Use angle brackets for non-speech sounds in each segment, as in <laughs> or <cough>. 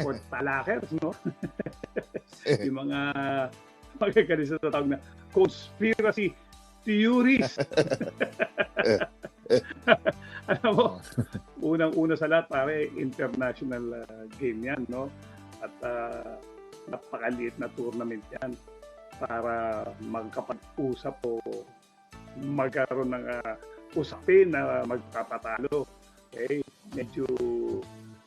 sport talakers, no? <laughs> yung mga magkakalis sa tawag na conspiracy theories. <laughs> Alam mo, <laughs> unang-una sa lahat, pare, international uh, game yan, no? At uh, napakaliit na tournament yan para magkapag-usap o magkaroon ng uh, usapin na magpapatalo. Okay? Medyo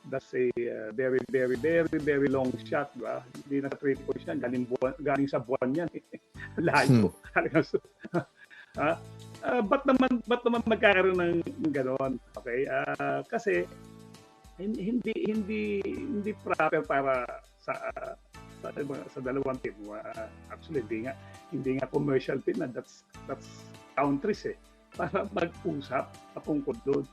that's a uh, very, very, very, very long shot, ba? Hindi na sa 3 points yan. Galing, buwan, galing sa buwan yan. <laughs> Layo. Hmm. <laughs> ha? Uh, <laughs> ba't naman ba't naman magkakaroon ng, ng ganoon? Okay? Uh, kasi hindi hindi hindi proper para sa uh, sa, sa dalawang team. Uh, actually, hindi nga hindi nga commercial team na that's that's countries eh para mag-usap patungkol doon.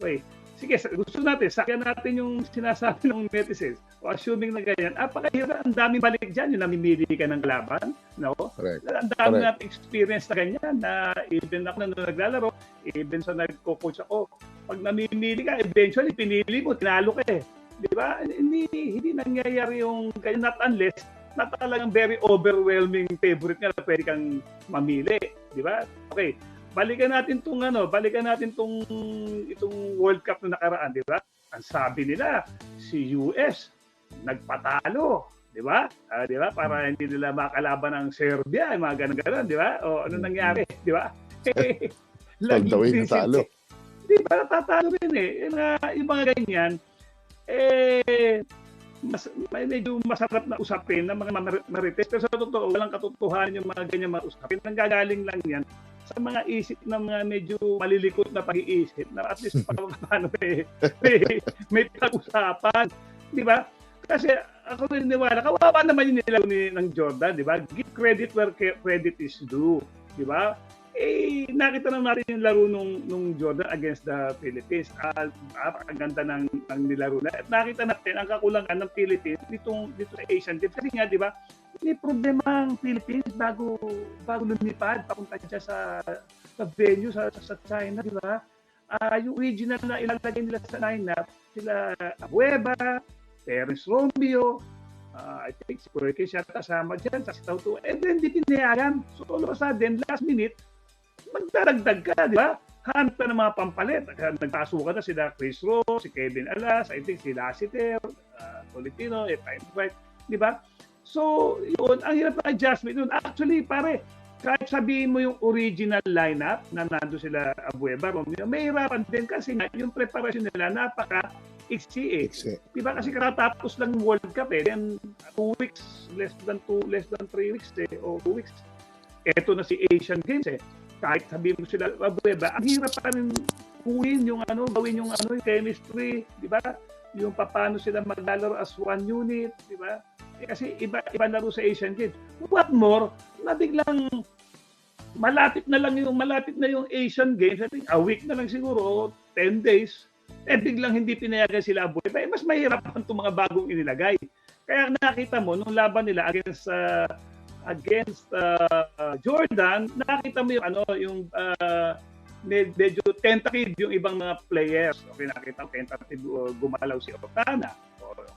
Okay, sige, gusto natin, sakyan natin yung sinasabi ng netizens. O assuming na ganyan, ah, pakahirap, ang daming balik dyan, yung namimili ka ng laban, no? Correct. Ang dami natin experience na ganyan, na even ako na naglalaro, even sa nagko-coach ako, pag namimili ka, eventually, pinili mo, tinalo ka eh. Di ba? Hindi, hindi nangyayari yung ganyan, not unless na talagang very overwhelming favorite nga na pwede kang mamili. Di ba? Okay, balikan natin tong ano, balikan natin tong itong World Cup na nakaraan, di ba? Ang sabi nila, si US nagpatalo, di ba? Uh, di ba? Para hindi nila makalaban ng Serbia, mga ganun-ganun, di ba? O ano nangyari, di ba? <laughs> Laging natalo. Di ba? Tatalo rin eh. Yung, uh, yung mga ganyan, eh, mas, may medyo masarap na usapin ng mga marites. Pero sa totoo, walang katotohanan yung mga ganyan mga usapin. Nanggagaling lang yan sa mga isip ng mga medyo malilikot na pag-iisip na at least <laughs> paano may, may, may pag-usapan. Di ba? Kasi ako naniniwala, kawawa naman yung nilaro ni, ng Jordan, di ba? Give credit where credit is due. Di ba? eh, nakita na natin yung laro nung, nung Jordan against the Philippines. Uh, ang ganda ng, ng nilaro na. At nakita natin ang kakulangan ng Philippines dito, dito sa Asian Games. Kasi nga, di ba, may problema ang Philippines bago bago lumipad papunta siya sa sa venue sa sa China, di ba? Uh, yung original na ilalagay nila sa lineup, sila Abueva, Terence Romeo, uh, I think si Perkins siya kasama dyan sa Stauto. And then, di pinayagan. So, all of a sudden, last minute, magdaragdag ka, di ba? Hanap ka ng mga pampalit. Nagpasukan na sila Chris Rose, si Kevin Alas, I think si Lassiter, uh, Tolentino, eh, White, di ba? So, yun, ang hirap ng adjustment yun. Actually, pare, kahit sabihin mo yung original lineup na nando sila Abueva, Romeo, may hirapan din kasi nga yung preparasyon nila napaka iksi eh. Di ba kasi katatapos lang World Cup eh. Then two weeks, less than two, less than three weeks eh, o two weeks. Eto na si Asian Games eh kahit sabihin mo sila, Abueva, ang hirap pa rin kuhin yung ano, gawin yung ano, yung chemistry, di ba? Yung paano sila maglalaro as one unit, di ba? Eh, kasi iba iba laro sa Asian Games. What more, na biglang malapit na lang yung malapit na yung Asian Games, I think a week na lang siguro, 10 days, eh biglang hindi pinayagan sila Abueva. Eh, mas mahirapan itong mga bagong inilagay. Kaya nakita mo, nung laban nila against uh, against uh, Jordan, nakita mo yung ano, yung uh, medyo tentative yung ibang mga players. Okay, nakita ko tentative uh, gumalaw si Otana.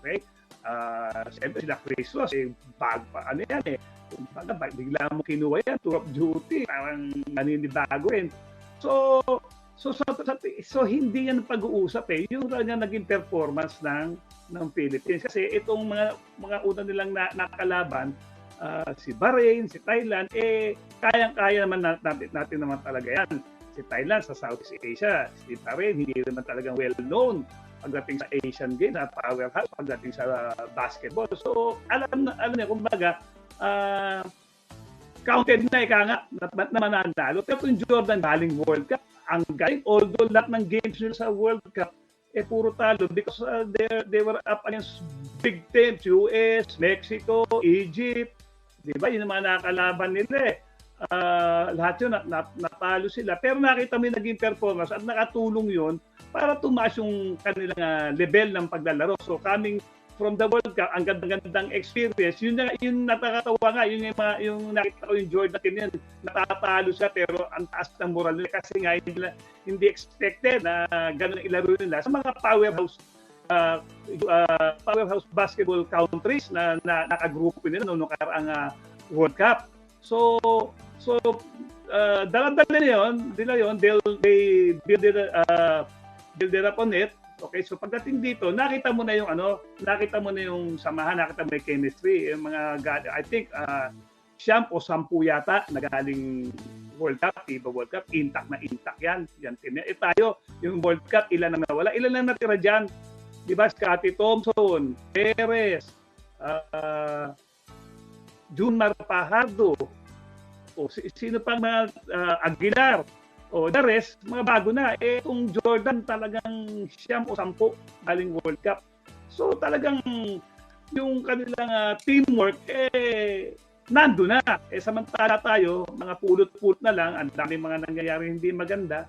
Okay? Uh, siyempre sila Chris Ross, eh, bag ano yan eh. Kumbaga, bigla mo kinuha yan, tour of duty, parang naninibago rin. So, so, so, so, so hindi yan pag-uusap eh. Yung kanya naging performance ng ng Philippines. Kasi itong mga mga una nilang na, nakalaban, uh, si Bahrain, si Thailand, eh kayang-kaya naman natin, natin naman talaga yan. Si Thailand sa Southeast Asia, si Bahrain hindi naman talagang well-known pagdating sa Asian Games, sa powerhouse pagdating sa basketball. So, alam na, alam niya, kumbaga, uh, counted na ika nga na, na mananalo. Pero yung Jordan galing World Cup, ang galing, although lahat ng games nila sa World Cup, eh puro talo because uh, they, they were up against big teams, US, Mexico, Egypt, Di ba? Yun ang mga nakakalaban nila eh. Uh, lahat yun, nat, nat, natalo sila. Pero nakita mo yung naging performance at nakatulong yun para tumaas yung kanilang uh, level ng paglalaro. So coming from the World Cup, ang gandang-gandang experience, yun, na, yun nakakatawa nga, yun yung, yung nakita ko yung Jordan team yun, natatalo siya pero ang taas ng moral nila kasi nga hindi, hindi expected na ganun ilaro nila sa mga powerhouse uh, uh, powerhouse basketball countries na, na nakagrupo nila noong nakaraang uh, World Cup. So so uh, dala-dala nila yun, nila yun, they'll, they build it, uh, build it up on it. Okay, so pagdating dito, nakita mo na yung ano, nakita mo na yung samahan, nakita mo yung chemistry, yung mga, ga- I think, uh, siyam o sampu yata na galing World Cup, FIBA World Cup, intact na intact yan. Yan team yan. Eh tayo, yung World Cup, ilan ang nawala? Ilan lang natira dyan? Di ba? Scotty Thompson, Perez, uh, Junmar Pajardo, o si- sino pang mga uh, Aguilar, o the rest, mga bago na. Eh, kung Jordan talagang siyam o sampu galing World Cup. So talagang yung kanilang ah, teamwork, eh, nando na. Eh, samantala tayo, mga pulot-pulot na lang, ang dami mga nangyayari hindi maganda,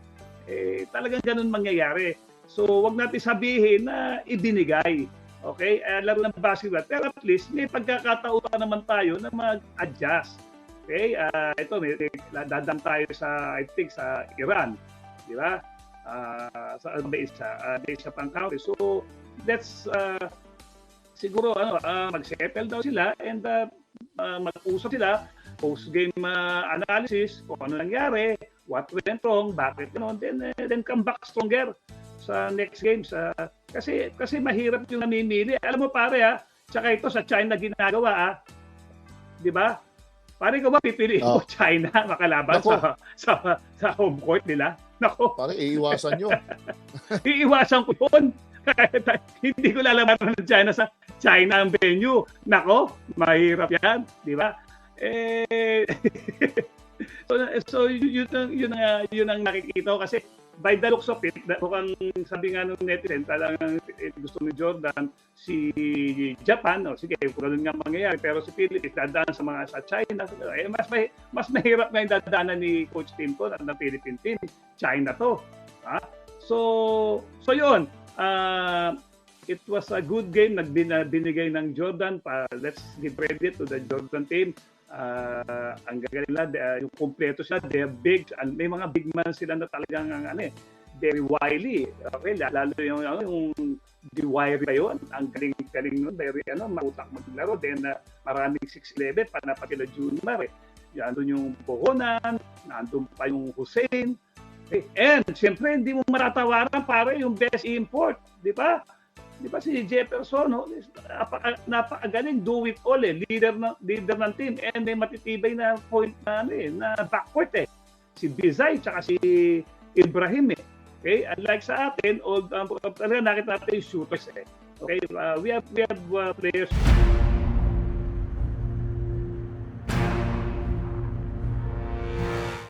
eh, talagang ganun mangyayari. So, wag natin sabihin na ibinigay. Okay? Eh, laro ng basketball. Pero at least, may pagkakataon pa naman tayo na mag-adjust. Okay? Ah, ito, may, dadam tayo sa, I think, sa Iran. Di ba? Ah, sa ano ba isa? Uh, isa pang. So, let's uh, siguro ano, ah, mag-settle daw sila and uh, uh, mag-usap sila post-game uh, analysis kung ano nangyari, what went wrong, bakit gano'n, then, uh, then come back stronger sa next games. Uh, kasi kasi mahirap yung namimili. Alam mo pare ha, tsaka ito sa China ginagawa ha. 'Di ba? Pare ko ba pipili Oh. mo <laughs> China makalaban sa, sa sa home court nila? Nako, Parang iiwasan nyo. <laughs> iiwasan ko yun. <laughs> Hindi ko lalabanan ng China sa China ang venue. Nako, mahirap yan. Di ba? Eh, so, so yun, ang, yun, ang, yun ang nakikita ko kasi by the looks of it, mukhang sabi nga ng netizen, talagang eh, gusto ni Jordan, si Japan, o sige, kung ganun nga mangyayari, pero si Philippines, dadaan sa mga sa China, eh, mas, may, mas mahirap na yung dadaanan ni Coach Tim ko, ng Philippine team, China to. Ha? So, so yun, uh, it was a good game na bin- binigay ng Jordan. Pa, let's give credit to the Jordan team. Uh, ang gagaling nila, uh, yung kompleto sila, they're big, may mga big man sila na talagang ang ano eh, very wily. Okay, lalo yung, ano, yung di wiry pa yun. Ang galing-galing nun, very ano, mautak maglaro. Then uh, maraming 6'11, panapatila Junmar eh. Nandun yung Bohonan, nandun pa yung Hussein, eh, And, siyempre, hindi mo matatawaran pare yung best import. Di ba? Di ba si Jefferson, no? napaka, napakagaling, do it all eh. Leader, na, leader ng team. And may matitibay na point na, ano, eh, na backcourt eh. Si Bizay, tsaka si Ibrahim eh. Okay? Unlike sa atin, old, um, talaga nakita natin yung shooters eh. Okay? Uh, we have, we have uh, players